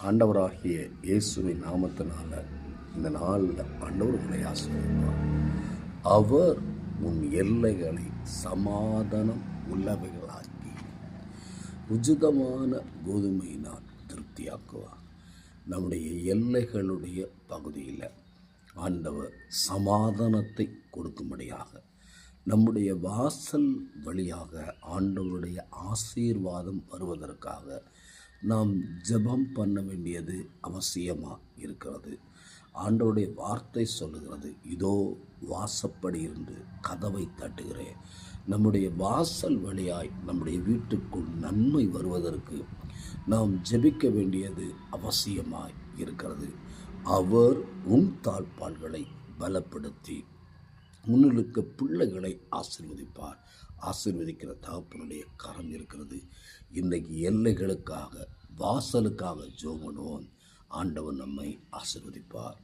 ஆண்டவராகிய இயேசுவின் நாமத்தினால இந்த நாளில் ஆண்டவர் உங்களை ஆசிரியப்பார் அவர் உன் எல்லைகளை சமாதானம் உள்ளவைகளாக்கி உச்சிதமான கோதுமையினால் திருப்தியாக்குவார். நம்முடைய எல்லைகளுடைய பகுதியில் ஆண்டவர் சமாதானத்தை கொடுக்கும்படியாக நம்முடைய வாசல் வழியாக ஆண்டவருடைய ஆசீர்வாதம் வருவதற்காக நாம் ஜெபம் பண்ண வேண்டியது அவசியமாக இருக்கிறது. ஆண்டோடைய வார்த்தை சொல்லுகிறது இதோ வாசப்படி இருந்து கதவை தட்டுகிறேன். நம்முடைய வாசல் வழியாய் நம்முடைய வீட்டுக்குள் நன்மை வருவதற்கு நாம் ஜெபிக்க வேண்டியது அவசியமாய் இருக்கிறது. அவர் உன் தாழ்பால்களை பலப்படுத்தி முன்னிலுக்க பிள்ளைகளை ஆசிர்வதிப்பார். ஆசிர்வதிக்கிற தகப்பனுடைய கரம் இருக்கிறது. இன்றைக்கு எல்லைகளுக்காக வாசலுக்காக ஜோமனோன் ஆண்டவன் நம்மை ஆசிர்வதிப்பார்.